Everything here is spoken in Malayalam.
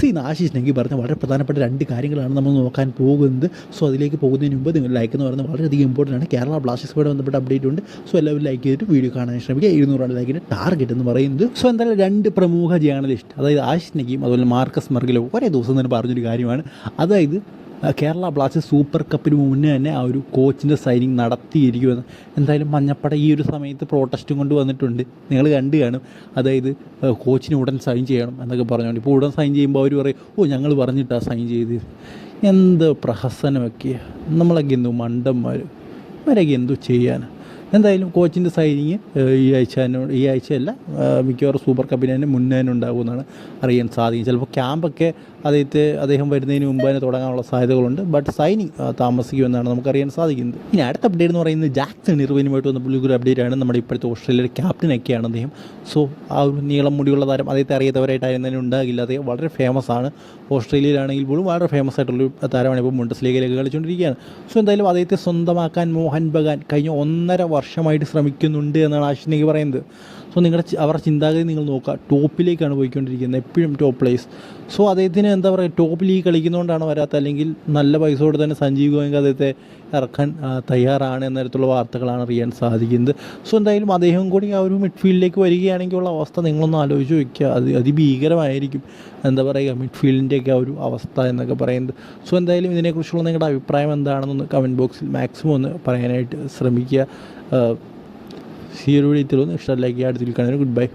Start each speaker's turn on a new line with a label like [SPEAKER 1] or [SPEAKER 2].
[SPEAKER 1] സി ആശിഷ് നെങ്കി പറഞ്ഞ വളരെ പ്രധാനപ്പെട്ട രണ്ട് കാര്യങ്ങളാണ് നമ്മൾ നോക്കാൻ പോകുന്നത്. സോ അതിലേക്ക് പോകുന്നതിന് മുമ്പ് നിങ്ങൾ ലൈക്ക് എന്ന് പറയുന്നത് വളരെയധികം ഇമ്പോർട്ടന്റ് ആണ്. കേരള ബ്ലാസ്റ്റേഴ്സ് ബന്ധപ്പെട്ട അപ്ഡേറ്റ് ഉണ്ട്. സോ എല്ലാവരും ലൈക്ക് ചെയ്തിട്ട് വീഡിയോ കാണാൻ ശ്രമിക്കുക. ഇരുന്നൂറാണ് ലൈക്കിന്റെ ടാർഗറ്റ് എന്ന് പറയുന്നത്. സോ എന്തായാലും രണ്ട് പ്രമുഖ ജേർണലിസ്റ്റ് അതായത് ആശിഷ് നെഗിയും അതുപോലെ മാർക്കസ് മർഗിലോ ഒരേ ദിവസം തന്നെ പറഞ്ഞൊരു കാര്യമാണ്. അതായത് കേരള ബ്ലാസ്റ്റേഴ്സ് സൂപ്പർ കപ്പിന് മുന്നേ തന്നെ ആ ഒരു കോച്ചിന്റെ സൈനിങ് നടത്തിയിരിക്കുമെന്ന് എന്തായാലും മഞ്ഞപ്പട ഈ ഒരു സമയത്ത് പ്രോട്ടസ്റ്റും കൊണ്ട് വന്നിട്ടുണ്ട്. നിങ്ങൾ കണ്ടു കാണും. അതായത് കോച്ചിന് ഉടൻ സൈൻ ചെയ്യണം എന്നൊക്കെ പറഞ്ഞുകൊണ്ട് ഇപ്പോൾ ഉടൻ സൈൻ ചെയ്യുമ്പോൾ അവർ പറയും ഓ ഞങ്ങൾ പറഞ്ഞിട്ടാണ് സൈൻ ചെയ്ത് എന്ത് പ്രഹസനമൊക്കെയാണ് നമ്മളൊക്കെ എന്തു മണ്ടന്മാർ ഇവരൊക്കെ എന്തു ചെയ്യാൻ എന്തായാലും കോച്ചിന്റെ സൈനിങ് ഈ ആഴ്ച ഈ ആഴ്ചയല്ല മിക്കവാറും സൂപ്പർ കപ്പിന് തന്നെ മുന്നേ ഉണ്ടാകുമെന്നാണ് അറിയാൻ സാധിക്കും. ചിലപ്പോൾ ക്യാമ്പൊക്കെ അദ്ദേഹത്തെ അദ്ദേഹം വരുന്നതിന് മുമ്പ് തന്നെ തുടങ്ങാനുള്ള സാധ്യതകളുണ്ട്. ബട്ട് സൈനിങ് താമസിക്കുമെന്നാണ് നമുക്കറിയാൻ സാധിക്കുന്നത്. ഇനി അടുത്ത അപ്ഡേറ്റ് എന്ന് പറയുന്നത് ജാക്സൺ ഇർവിനുമായിട്ട് വന്ന പുള്ളിക്കൊരു അപ്ഡേറ്റ് ആണ്. നമ്മുടെ ഇപ്പോഴത്തെ ഓസ്ട്രേലിയയുടെ ക്യാപ്റ്റനൊക്കെയാണ് അദ്ദേഹം. സോ ആ ഒരു നീളം മുടിയുള്ള താരം അദ്ദേഹത്തെ അറിയാത്തവരായിട്ടായിരുന്നു തന്നെ ഉണ്ടാകില്ല. അദ്ദേഹം വളരെ ഫേമസ് ആണ്. ഓസ്ട്രേലിയയിലാണെങ്കിൽ പോലും വളരെ ഫേമസ് ആയിട്ടുള്ളൊരു താരമാണ് ഇപ്പോൾ മുണ്ടസ് ലീഗയിലേക്ക് കളിച്ചുകൊണ്ടിരിക്കുകയാണ്. സോ എന്തായാലും അദ്ദേഹത്തെ സ്വന്തമാക്കാൻ മോഹൻ ബഗാൻ കഴിഞ്ഞ ഒന്നര വർഷമായിട്ട് ശ്രമിക്കുന്നുണ്ട് എന്നാണ് ആഷിനേക്ക് പറയുന്നത്. സോ നിങ്ങളുടെ അവരുടെ ചിന്താഗതി നിങ്ങൾ നോക്കുക. ടോപ്പിലേക്കാണ് പോയിക്കൊണ്ടിരിക്കുന്നത്. എപ്പോഴും ടോപ്പ് പ്ലേസ് സോ അദ്ദേഹത്തിന് എന്താ പറയുക? ടോപ്പ് ലീഗ് കളിക്കുന്നതുകൊണ്ടാണ് വരാത്ത അല്ലെങ്കിൽ നല്ല പൈസ കൊടുത്ത് തന്നെ സഞ്ജീവ് ഗോയങ്ക അദ്ദേഹത്തെ ഇറക്കാൻ തയ്യാറാണ് എന്ന തരത്തിലുള്ള വാർത്തകളാണ് അറിയാൻ സാധിക്കുന്നത്. സോ എന്തായാലും അദ്ദേഹം കൂടി ആ ഒരു മിഡ്ഫീൽഡിലേക്ക് വരികയാണെങ്കിൽ ഉള്ള അവസ്ഥ നിങ്ങളൊന്ന് ആലോചിച്ച് വയ്ക്കുക. അത് അതിഭീകരമായിരിക്കും. എന്താ പറയുക? മിഡ്ഫീൽഡിന്റെയൊക്കെ ആ ഒരു അവസ്ഥ എന്നൊക്കെ പറയുന്നത്. സോ എന്തായാലും ഇതിനെക്കുറിച്ചുള്ള നിങ്ങളുടെ അഭിപ്രായം എന്താണെന്നൊന്ന് കമന്റ് ബോക്സിൽ മാക്സിമം ഒന്ന് പറയാനായിട്ട് ശ്രമിക്കുക. ഈ ഒരു വീഡിയോ ഇത്രയൊന്നും ഇഷ്ടമല്ല അടുത്തിൽ കാണാൻ ഗുഡ് ബൈ